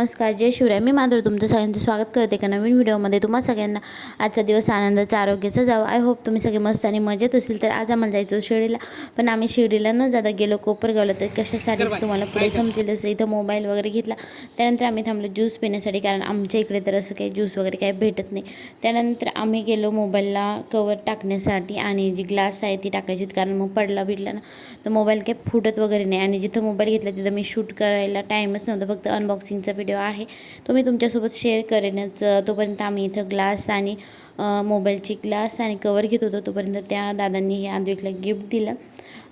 नमस्कार जय शिवराय. मी माधुर तुमचं सगळ्यांचं स्वागत करते एका नवीन व्हिडिओमध्ये. तुम्हा सगळ्यांना आजचा दिवस आनंदाचा आरोग्याचा जावं. आय होप तुम्ही सगळे मस्त आणि मजेत असेल. तर आज आम्हाला जायचं शिर्डीला. पण आम्ही शिर्डीला न जाता गेलो कोपरगावला तर कशासाठी तुम्हाला पुढे समजेल असं इथं मोबाईल वगैरे घेतला. त्यानंतर आम्ही थांबलो ज्यूस पिण्यासाठी. कारण आमच्या इकडे तर असं काही ज्यूस वगैरे काही भेटत नाही. त्यानंतर आम्ही गेलो मोबाईलला कवर टाकण्यासाठी. आणि जी ग्लास आहे ती टाकायची होती. कारण मग पडला बिडला ना. तर मोबाईल काही फुटत वगैरे नाही. आणि जिथं मोबाईल घेतला तिथं मी शूट करायला टाईमच नव्हता. फक्त अनबॉक्सिंगचा व्हिडिओ आहे. तो मी तुमच्यासोबत शेअर करेनच. तोपर्यंत आम्ही इथं ग्लास आणि मोबाईलची ग्लास आणि कवर घेत होतो. तोपर्यंत त्या दादांनी हे आद्विकला गिफ्ट दिलं.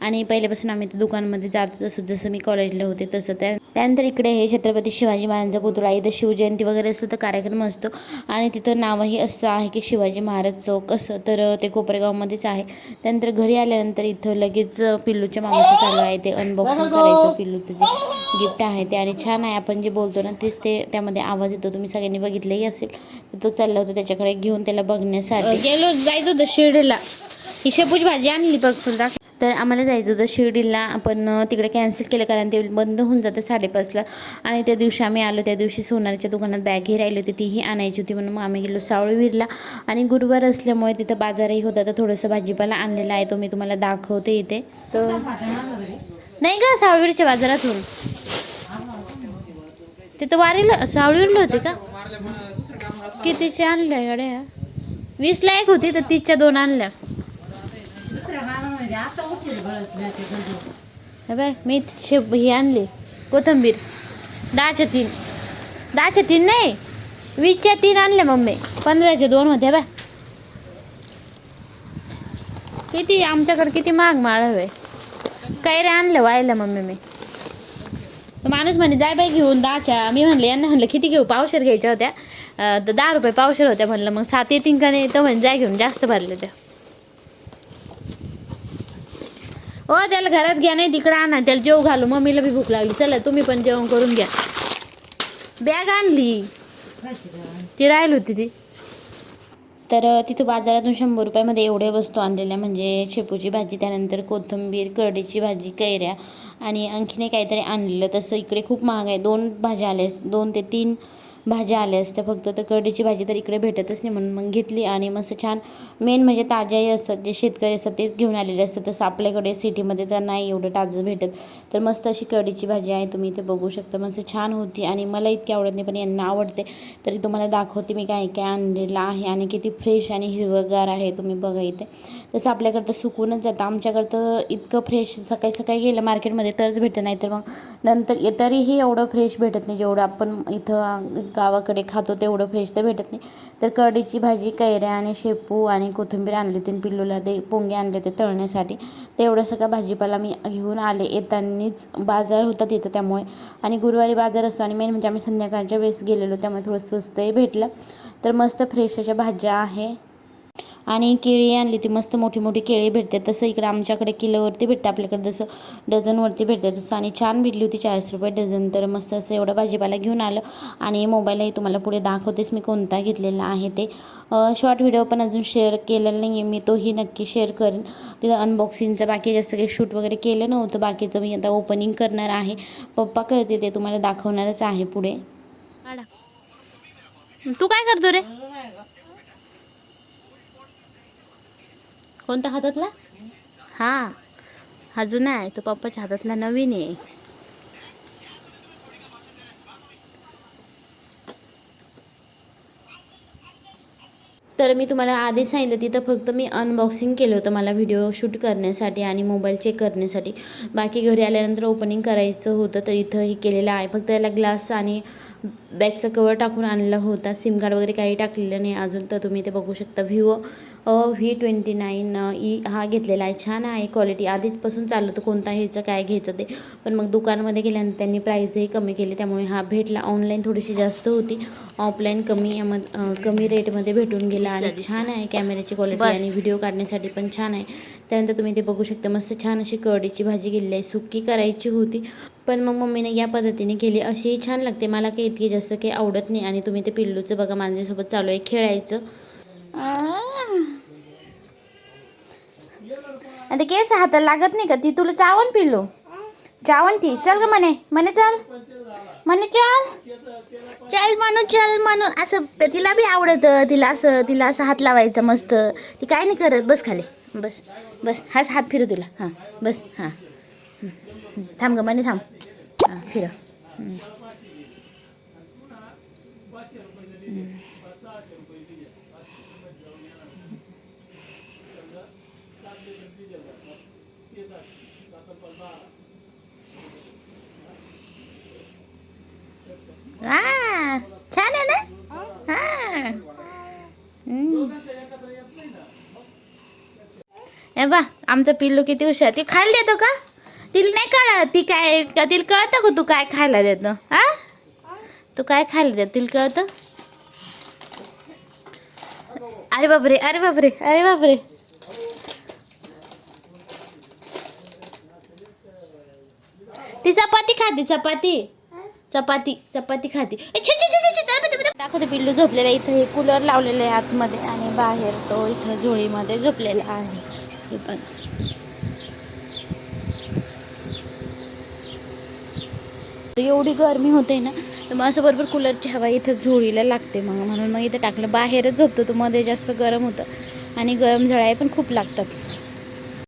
आणि पहिल्यापासून आम्ही त्या दुकानामध्ये जात तसं जसं मी कॉलेजला होते तसं त्या त्यानंतर इकडे हे छत्रपती शिवाजी महाराजांचा पुतळा इथं शिवजयंती वगैरे असं तर कार्यक्रम असतो. आणि तिथं नावही असं आहे की शिवाजी महाराज चौक असं तर ते कोपरेगावमध्येच आहे. त्यानंतर घरी आल्यानंतर इथं लगेच पिल्लूच्या मामाचं चालू आहे ते अनबॉक्सिंग करायचं पिल्लूचं जे गिफ्ट आहे ते. आणि छान आहे आपण जे बोलतो ना तेच ते त्यामध्ये आवाज येतो. तुम्ही सगळ्यांनी बघितलंही असेल तर तो चालला होता त्याच्याकडे घेऊन त्याला बघण्यासाठी. गेलो जायचं होतं शिर्डीला. ही शेपूची भाजी आणली बघ तुला तर आम्हाला जायचं होतं शिर्डीला. आपण तिकडे कॅन्सल केलं कारण ते बंद होऊन जातं साडेपाचला. आणि त्या दिवशी आम्ही आलो. त्या दिवशी सोनारच्या दुकानात बॅगही राहिली होती. तीही आणायची होती म्हणून मग आम्ही गेलो सावळवीरला. आणि गुरुवार असल्यामुळे तिथं बाजारही होता. तर थोडंसं भाजीपाला आणलेला आहे. तो मी तुम्हाला दाखवते इथे. तर नाही का सावळवीरच्या बाजारातून. तिथं वारीला सावळीवरलं होते का? कितीचे आणल्या? गाड्या वीसला एक होती तर तीसच्या दोन आणल्या. हे बाय मी शेप ही आणली. कोथंबीर. दहाच्या तीन. दहाच्या तीन नाही वीसच्या तीन आणल्या मम्मी. पंधराचे दोन होते बाय. किती आमच्याकडे किती महाग माळ हवे. कैऱ्या आणल्या व्हायला मम्मी मी. माणूस म्हणे जाय बाई घेऊन दहाच्या. मी म्हणले यांना म्हणलं किती घेऊ? पावशर घ्यायच्या होत्या. तर दहा रुपये पावशर होत्या म्हणलं. मग सात येतील का नाही? तर म्हणजे जाय घेऊन जास्त भरले त्या. हो त्याला घरात घ्या नाही तिकडं आणा. त्याला जेव घालू. मम्मीला बी भूक लागली. चला तुम्ही पण जेवण करून घ्या. बॅग आणली. ती राहिली होती ती. तर तिथं बाजारातून शंभर रुपयामध्ये एवढ्या वस्तू आणलेल्या. म्हणजे शेपूची भाजी त्यानंतर कोथिंबीर करडीची भाजी कैऱ्या आणि आणखीने काहीतरी आणलेलं. तसं इकडे खूप महाग आहे. दोन भाज्या आल्या. दोन ते तीन भाज्या आल्या असत्या फक्त तर करडीची भाजी तर इकडे भेटतच नाही म्हणून मग घेतली आणि मस्त छान मेन म्हणजे ताज्याही असतात. जे शेतकरी असतात तेच घेऊन आलेले असतात. तसं आपल्याकडे सिटीमध्ये तर नाही एवढं ताजं भेटत. तर मस्त अशी कढीची भाजी आहे. तुम्ही इथे बघू शकता. मस्त छान होती आणि मला इतकी आवडत नाही पण यांना आवडते. तरी तुम्हाला दाखवते मी काय काय आणलेलं आहे आणि किती फ्रेश आणि हिरवगार आहे. तुम्ही बघा इथे. तसं आपल्याकडं तर सुकूनच जातं. आमच्याकडं तर इतकं फ्रेश सकाळी सकाळी गेलं मार्केटमध्ये तरच भेटतं नाही तर मग नंतर तरीही एवढं फ्रेश भेटत नाही जेवढं आपण इथं गावाकडे खातो तेवढं फ्रेश तर भेटत नाही. तर कढीची भाजी कैऱ्या आणि शेपू आणि कोथिंबीर आणली होती पिल्लूला ते पोंगे आणले होते तळण्यासाठी. तेवढं सगळं भाजीपाला मी घेऊन आले. येतानीच बाजार होता तिथं त्यामुळे. आणि गुरुवारी बाजार असतो आणि मेन म्हणजे आम्ही संध्याकाळच्या वेळेस गेलेलो त्यामुळे थोडं स्वस्तही भेटलं. तर मस्त फ्रेश अशा भाज्या आहे. आणि केळी आणली ती मस्त मोठी मोठी केळी भेटते तसं इकडे आमच्याकडे किलोवरती भेटते आपल्याकडे. जसं डझनवरती भेटते तसं. आणि छान भेटली होती चाळीस रुपये डझन. तर मस्त असं एवढं भाजीपाला घेऊन आलं. आणि मोबाईलही तुम्हाला पुढे दाखवतेच मी कोणता घेतलेला आहे ते. शॉर्ट व्हिडिओ पण अजून शेअर केलेला नाही आहे मी तोही नक्की शेअर करेन. तिथं अनबॉक्सिंगचं बाकी जास्त काही शूट वगैरे केलं नव्हतं. बाकीचं मी आता ओपनिंग करणार आहे. पप्पा करते ते. तुम्हाला दाखवणारच आहे पुढे. तू काय करतो रे? कोणत्या हातातला? हा. हा जुना आहे तो पप्पाच्या हातातला नवीन आहे. तर मी तुम्हाला आधीच सांगितलं तिथं फक्त मी अनबॉक्सिंग केलं होतं मला व्हिडिओ शूट करण्यासाठी आणि मोबाईल चेक करण्यासाठी. बाकी घरी आल्यानंतर ओपनिंग करायचं होतं तर इथं हे केलेलं आहे. फक्त याला ग्लास आणि बॅगचं कवर टाकून आणला होता. सिम कार्ड वगैरे काही टाकलेलं नाही अजून तर तुम्ही ते बघू शकता. Vivo V twenty nine E हा घेतलेला आहे. छान आहे क्वालिटी. आधीचपासून चालू होतं. कोणता घ्यायचं काय घ्यायचं ते. पण मग दुकानमध्ये गेल्यानंतर त्यांनी प्राईजही कमी केली. त्यामुळे हा भेटला. ऑनलाईन थोडीशी जास्त होती. ऑफलाईन कमी यामध्ये कमी रेटमध्ये भेटून गेला. आणि छान आहे कॅमेऱ्याची क्वालिटी आणि व्हिडिओ काढण्यासाठी पण छान आहे. त्यानंतर तुम्ही ते बघू शकता. मस्त छान अशी कढीची भाजी केलेली आहे. सुक्की करायची होती. पण मग मम्मीने या पद्धतीने केली. अशीही छान लागते. मला काही इतकी जास्त काही आवडत नाही. आणि तुम्ही ते पिल्लूचं बघा. माझ्यासोबत चालू आहे खेळायचं. आणि ते केस हाताला लागत नाही का? ती तुला चावण पिलो चावण ती. चल ग म्हणे. म्हणे चल. म्हणे चल. चल म्हणू चल म्हणू. असं तिला बी आवडतं. तिला असं तिला असं हात लावायचा मस्त. ती काय नाही करत. बस खाली. बस. बस. हाच हात फिरू तुला. हां. बस. हां. थांब ग म्हणे थांब. हां फिरव. हं. आ, छान आहे ना? हम्म. बा आमचं पिल्लू किती हुशार. ती खायला देतो का? तिला नाही कळत. ती काय का तिला कळतं का तू काय खायला देतो? हा? तू काय खायला देतो? तिला कळतं? अरे बापरे अरे बापरे अरे बापरे ती चपाती खाते चपाती? चपाती चपाती खाती. दाखवते पिल्लू झोपलेला इथं हे कूलर लावलेलं आहे आतमध्ये आणि बाहेर तो इथं झोळीमध्ये झोपलेला आहे. हे पण एवढी गरमी होते ना तर मग असं बरोबर कूलरची हवा इथं झोळीला लागते मग. म्हणून मग इथं टाकलं. बाहेरच झोपतो तो मध्ये जास्त गरम होतं. आणि गरम झळाई पण खूप लागतात.